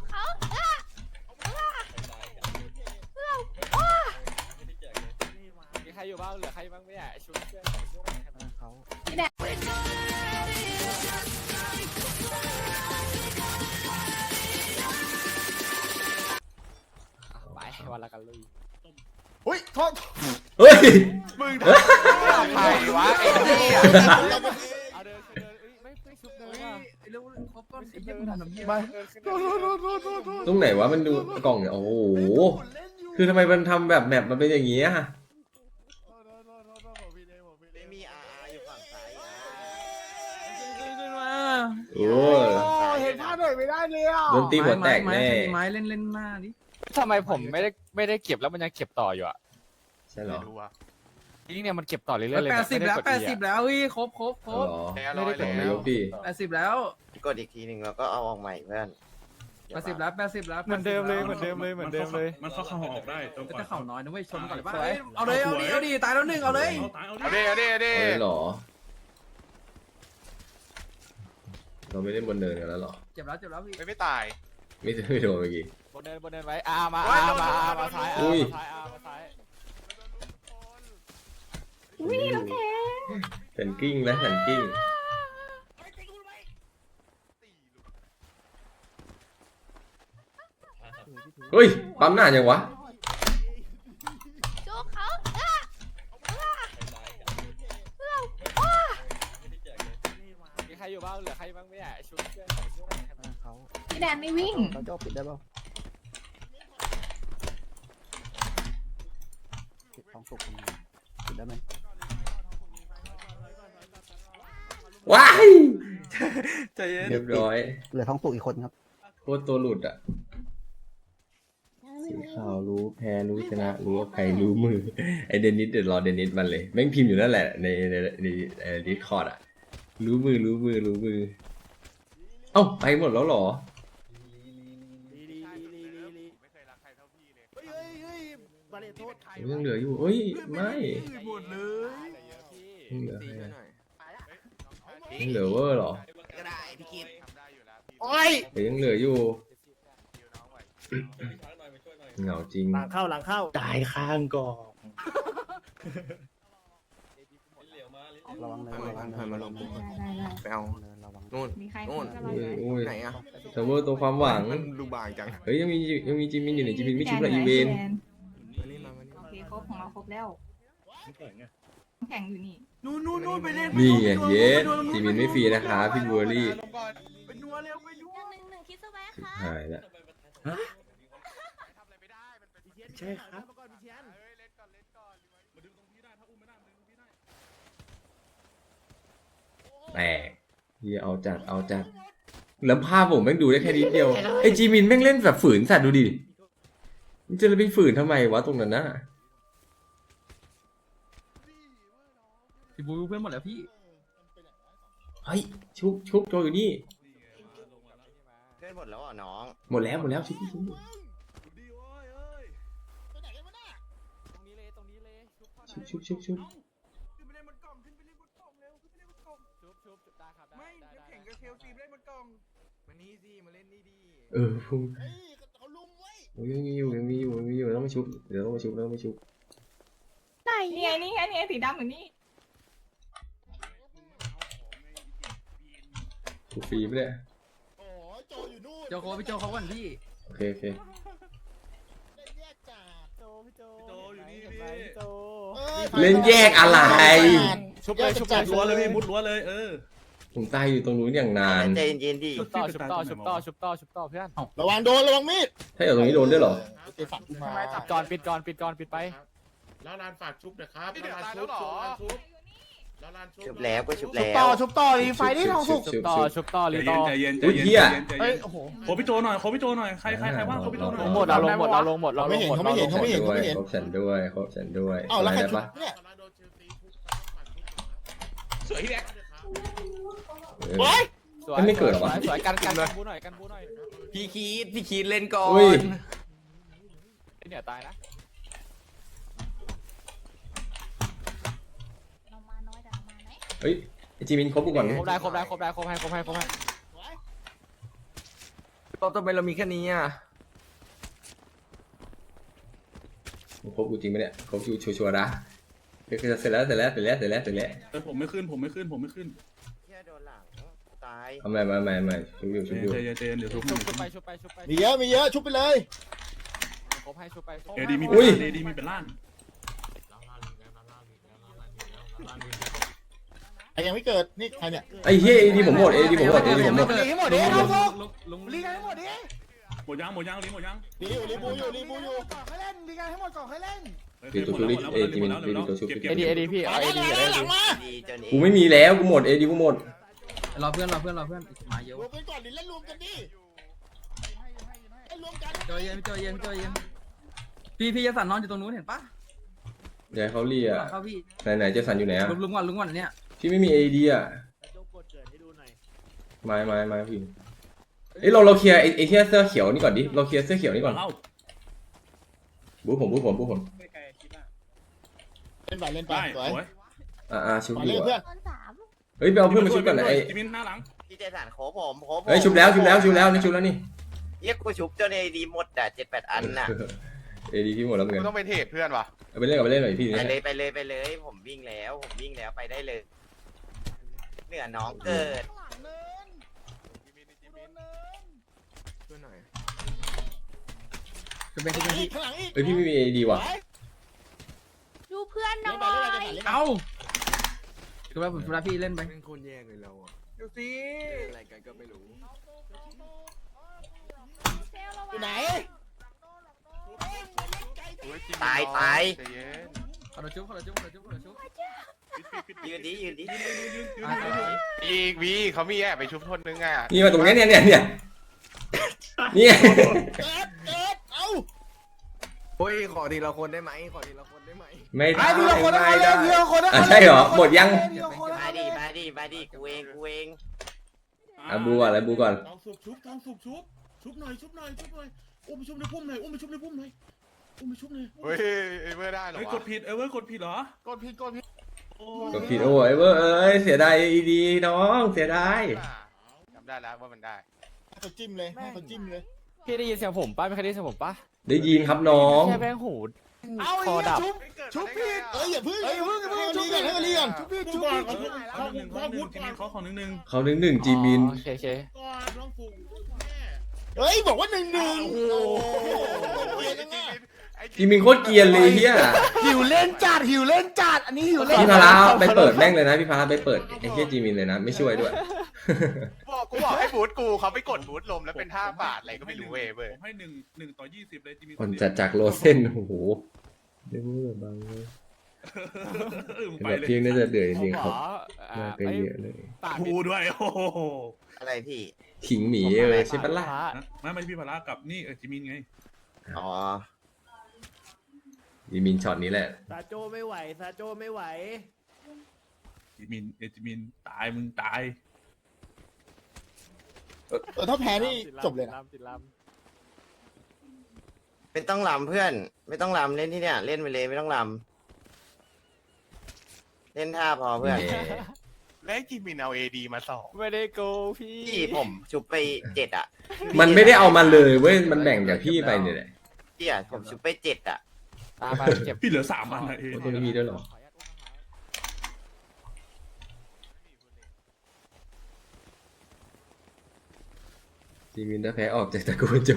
กเขามีใครอยู่บ้างเหลือใครบ้างไหมอะชุดเพื่อนใส่ชุดอะไรครับเขาไปวันละกันลุยอุ้ยโทษเฮ้ยมึงใครวะไอ้เนี่ย ก่อนไอ้เหี้ยมึงทำน้ำเหี้ยมาเดินขึ้นโทษโทษโทษโทษโทษตรงไหนวะมันดูกล่องเนี่ยโอ้โหคือทำไมมันทำแบบแมปมันเป็นอย่างงี้อะไม่มีอาอยู่ฝั่งซ้ายขึ้นมาโอ้ยเห็นภาพหน่อยไม่ได้เลยอะโดนตีหัวแตกแน่ไม้ไม้เล่นเล่นหน้าดิทำไมผมไม่ได้ไม่ได้เก็บแล้วมันยังเก็บต่ออยู่อะใช่เหรอนี่เนี่ยมันเก็บต่อเรื่อยๆเลยแปดสิบแล้วไม่แปไกดสิบ E อะแล้วเฮ้ยครบครบครเอาบเหรอไม่ได้กด ไม่ยกดิแปดสิบแล้ว กดอีกทีหนึ่งแล้วก็เอาออกใหม่เพื่อนแปดสิบแล้วแปดสิบแล้วเหมือนเดิมเลยเหมือนเดิมเลยเหมือนเดิมเลย มันเข้าเข้าออกได้จนกว่าจะเข่าน้อยนะเว้ยชนก่อนเลยสวยเอาเลยเอาดิเอาดิตายแล้วหนึ่งเอาเลยเอาตายเอาเอาดิดิเอาดิเอาดิเอาเลยเหรอ เราไม่ได้บนเนินกันแล้วเหรอ เจ็บแล้วเจ็บแล้วพี่ไม่ไม่ตาย ไม่ไม่โดนเมื่อกี้ บนเดินบนเดินไว้อามาอามาอามาซ้ายอาอุ้ยมาซ้ายอามาซ้ายวิ่งน้ำแข็งสันกิ้งนะสันกิ้ง เฮ้ย ปั๊มหน้ายังวะจุกเขามีใครอยู่บ้างเหลือใครบ้างไหมอะชุดเพื่อนใส่ชุดอะไรครับเขาพี่แดนไม่วิ่ง เขาจะปิดได้ป่าวปิดท้องสุกปิดได้ไหมว้ายใจเย็นเรียบร้อย เหลือท้องสุกอีกคนครับโคตรตัวหลุดอะ สีขาวรู้แพ้รู้ชนะรู้ว่าใครรู้มือ ไอเดนิสเดี๋ยวรอเดนิสมันเลยแม่งพิมพ์อยู่นั่นแหละในในในดิสคอร์ดอะรู้มือรู้มือรู้มือ เอ้าไปหมดแล้วเหรอไม่เคยรักใครเท่าพี่เลยเฮ้ยเฮ้ยเฮ้ยบาเลโทษไทยยังเหลืออยู่เอ้ยไม่หมดเลยเยอะพี่ยังเหลือตีใครหน่อะอยยังเหลือเวอร์เหรอก็ได้พี่กินทำได้อยู่แล้วพี่โอ้ยแต่ยังเหลืออยู่ดิวน้องไหว เหงาจริง หลังเข้าหลังเข้าตายข้างกองระวังเลยถอยมาถอยมาลงได้ได้ได้ไปเอาระวังนู่นมีใครนู่นก็รออุ้อยยู่อุ้ยไหนอะเซิร์ฟเวอร์ตัวความหวังมันดูบางจังเฮ้ยยังมียังมีจิมมินอยู่ในจิมมินไม่ชุบละอีเวนแดนมานี่มามานี่โอเคครบของเราครบแล้วน้ำแข็งอยู่นี่นู่นนู่นนู่นไปเล่นนี่ไงเย้จิมมินไม่ฟรีนะคะพี่บัวลี่ไปนัวเร็วไปนัวหนึ่งหนึ่งคิดซะไว้ค่ะหายละ ทำอะไรไม่ได้ มันเป็นใช่ครับเอ้ยเล่นก่อนเล่นก่อนมาดึงตรงพี่ได้ถ้าอุ้มไม่ได้มาดึงตรงพี่ได้แตกเฮียเอาจัดเอาจัดแล้วภาพผมแม่งดูได้แค่นิดเดียวไอจีมินแม่งเล่นแบบฝืนสัตว์ดูดิมันจะไปฝืนทำไมวะตรงนั้นน่ะพี่บูเพื่อนหมดแล้วพี่เฮ้ยชุบชุบโจอยู่นี่เพื่อนหมดแล้วอะน้อง หมดแล้วหมดแล้วชุบชุบ ตรงนี้เลยตรงนี้เลย ชุบชุบชุบชุบขึ้นไปเล่นบนกล่องขึ้นไปเล่นบนกล่องเร็วขึ้นไปเล่นบนกล่องชุบชุบชุบได้ครับได้ไม่ได้น้ำแข็งกับเคลซีไปเล่นบนกล่องมานี่สิมาเล่นนี่ดิเออพุ่งโอ้ยยังมีอยู่ยังมีอยู่ยังมีอยู่ต้องมาชุบเดี๋ยวต้องมาชุบต้องมาชุบไหนนี่ไงนี่ไงนี่ไงสีดำอยู่นี่ชุบฟรีไปเลยโจโคพี่โจเขาก่อนพี่โอเคโอเค โจอยู่นี่พี่เล่นแยกอะไร ชุบเลยชุบเลยมุดรั้วเลยพี่มุดรั้วเลยเออผมตายอยู่ตรงนู้นอย่างนานใจเย็นๆดิชุบต่อชุบต่อชุบต่อชุบต่อชุบต่อเพื่อนระวังโดนระวังมีดถ้าอยู่ตรงนี้โดนด้วยเหรอไปฝักมาปิดก่อนปิดก่อนปิดก่อนปิดไป แล้วลานฝากชุบนะครับนี่เดี๋ยวลานตายแล้ชุวบเหรอชุบลาน ชุบแล้วลานชุบชุบแล้วก็ชุบชุบแล้ว ต่อชุบต่อดีไฟที่ทองสุกชุบต่อชุบต่อใจรีเย็ต่นอใจเย็นใจอุ๊ยเย็นเหี้ยใจเอ้เย็ยนโอ้โห ขอพี่โจหน่อยขอพี่โจหน่อยใครใครใครว่างขอพี่โจหน่อยลงหมดเราลงหมดเราลงหมดเราลงหมดเขาไม่เห็นเขาไม่เห็นครบฉันด้วยครบฉันด้วยครบฉันด้วยเอ้าแล้วใครได้ชุบปะเนี่ยสวยพี่แบ๊กเออสวยมันไม่เกิดหรอวะ สวยกันกันกันบูหน่อยกันบูหน่อยพี่คีดพี่คีดเล่นก่ออุ้ยนเนี่ยตายนะ เรามาน้อยแต่เรามาไหม เฮ้ยไอ้จีมินครบกูก่อนครบได้ครบได้ครบได้ครบให้ครบให้ครบให้เราทำไมเรามีแค่นี้อะมึงครบกูจริงไหมเนี่ยครบกูชัวร์ๆนะคือเสร็จแล้วเสร็จแล้วเสร็จแล้วเสร็จแล้วเสร็จแล้วเออผมไม่ขึ้นผมไม่ขึ้นผมไม่ขึ้นแค่โดนหลังตายเอาใหม่มาใหม่ใหม่ชุบอยู่เจชุบอยู่นเจนเจนเดี๋ยวทุบชุบชุบไปชุบไปชุบไปมีเยอะมีเยอะชุบไปเลยครบให้ชุบไปชุบเอดีมีเป็นล้านเอดีมีเป็นล้าน ใครยังไม่เกิด นี่ใครเนี่ย ไอ้เฮียเอดีผมหมดเอดีผมหมดเอดีผมหมดลีให้หมดดิเอาสุกลุงลีกันให้หมดดิหมดยังหมดยังรีหมดยังลีอยู่ลีบูอยู่ลีบูอยู่ก่อนให้เล่นลีกันให้หมดก่อนให้เล่นดีตัวชุบดิเอดีมีดีตัวชุบเก็บเอดีเอดีพี่มาเอาเอแล้วดีมาแล้วหลังมาดีจนนี้กูไม่มีแล้วกูหมดเอดีกูหมดรอเพื่อนรอเพื่อนรอเพื่อนมาเยอะรวมกันก่อนดิเล่นรวมกันดิเล่นรวมกันจอยเย็นจอยเย็นจอยเย็นพี่พี่จะสั่นนอนอยู่ตรงนู้นเห็นปะเดี๋ยวเขาเรียกหลังเข้าพี่ไหนไหนเจสันอยู่ไหนอะลุงลุงก่อนลุงก่อนเนี่ย พี่ไม่มีเอดีอะไม้ไม้ไม้พี่เอ้ยเราเราเคลียร์ไอ้ไอ้เที่เสื้อเขียวนี่ก่อนดิเราเคลียร์เสื้อเขียวนี่ก่อนเล่าบู๊ผมบู๊ผมบู๊ผมเล่นไปเล่นไปได้สวยสวยอ่าอ่าชุบมาอยู่เล่นเพื่ออะนคนสามเฮ้ยไปเอาเพื่อนมาชุบก่อนนะไอ้จิมินหน้าหลังพี่เจสันโคบผมโคบผมเฮ้ยชุบแล้วชุบแล้วชุบแล้วนี่ชุบแล้วนี่เรียกกูชุบจนเอดีหมดอะเจ็ดแปดอันน่ะเอดีพี่หมดแล้วเหมือนกันต้องไปเทรดเพื่อนวะเอาไปเล่นกับไปเล่นหน่อยพี่ไปเนี่ยเลยไปเลยไปเลย ผมวิ่งแล้ว ผมวิ่งแล้วไปได้เลย เหนือน้องเกิดจะเป็นจะเป็นพี่ข้างหลังอีกเฮ้ยพี่ไม่มีเอดีว่ะดูเพื่อนหน่เล่อนไปเล่นไปยเล่นไปเอ้าคือว่าผมสุราพี่เล่นไปเป็นคนแย่งเลยเราอะดูสิอะไรกันก็ไม่รู้อยู่ไหนตายตายขอเราจุ๊บขอเราจุ๊บขอเราจุ๊บขอเราจุ๊บ ยืนดิยืนดิอ่าอีกวีเขามีแอบไปชุบทนนึงอะนี่มาตรงเนี้ยเนี่ยเนี่ยเนี่ยเนี่ยเกิดเกิดเอ้าเฮ้ยขอทีละคนได้ไหมขอทีละคนได้ไหมไม่ไอ้ได้ทีละคนนะไม่เล่ได้นทีละคนนะอะใช่เหรอหมดยังทีละคนนะมาดิมาดิมาดิกูเองกูเองอะบูก่อนแล้วบูก่อนทองสุกชุบทองสุกชุบชุบหน่อยชุบหน่อยชุบหน่อยอุ้มไปชุบในพุ่มหน่อยอุ้มไปชุบในพุ่มหน่อยอุ้มไปชุบหน่อยเฮ้ยเมื่อได้หรอเฮ้ยกวะดผิดเออเว้ยกดผิดเหรอกดผิดกดผิดโอ้ ก็ผิดโอ้ยเว้ยเอ้ยเสียดายดีน้องเสียดายจำได้แล้วว่ามันได้ ให้เขาจิ้มเลยให้เขาจิ้มเลย พี่ได้ยินเสียงผมป้าไม่เคยได้ยินเสียงผมป้าได้ยินครับน้อง แค่แบงหูเอาคออีกดับชุบชุบผิดเอ้ยอย่าพึ่งอย่าพึ่งอย่าพึ่งชุบผิดให้เขาเรียนชุบผิดชุบผิดขอหนึ่งขอหนึ่งจิมินขอของหนึ่งหนึ่งเขาหนึ่งหนึ่งจีบินโอเคโอเคก่อนน้องฝูงเฮ้ยบอกว่าหนึ่งหนึ่งโอ้โห เรียนยังไงจีบินโคตรเกรียนเลยเฮียหิวเล่นจัดหิวเล่นจัดอันนี้หิวเล่นพี่พาราไปเปิดแม่งเลยนะพี่พาราไปเปิดไอ้เฮียจีบินเลยนะ ไม่ช่วยด้วย บอกกูบอกให้บูทกูเขาไปกดบูทลมแล้วเป็นท่าบาทอะไรก็ไม่รู้เว้ยเว้ยผมให้หนึ่งหนึ่งต่อยี่สิบเลยจิมินคนจัดจากโลเส้นโอ้โหเดี๋ยวมือบางเลยเออมึงเป็นไปแบบเลยเพียงน่าจะเดือดจริงๆครับอ่าน่าไปเยอะเลย ปากกูด้วยโอ้โหอะไรพี่ ขิงหมีเออใช่ปะล่ะไม่ไม่พี่พารากับนี่เออจิมินไง อ๋อ จีบินช็อตนี้แหละ ซาโจไม่ไหวซาโจไม่ไหว จิมินเอจิมินตายมึงตายเออถ้าแพ้นี่จบเลยนะ ติดลไม่ต้องลำเพื่อน ไม่ต้องลำเล่นที่เนี่ย เล่นไปเลยไม่ต้องลำเล่นท่าพอเพื่อนแหมแล้วจิมินเอาเอดีมาสองไม่ได้โกพี่พี่ผมชุบไปเจ็ดอะมันไม่ได้เอามาเลยเว้ย มันแบ่งจากพี่ไปเนี่ยแหละพี่อะผมชุบไปเจ็ดอะ ตาไปเก็บพี่เหลือสามอันนะเอโอ้ตัวนี้มีด้วยเหรอจีบินถ้าแพ้ออกจากตระกูลโจ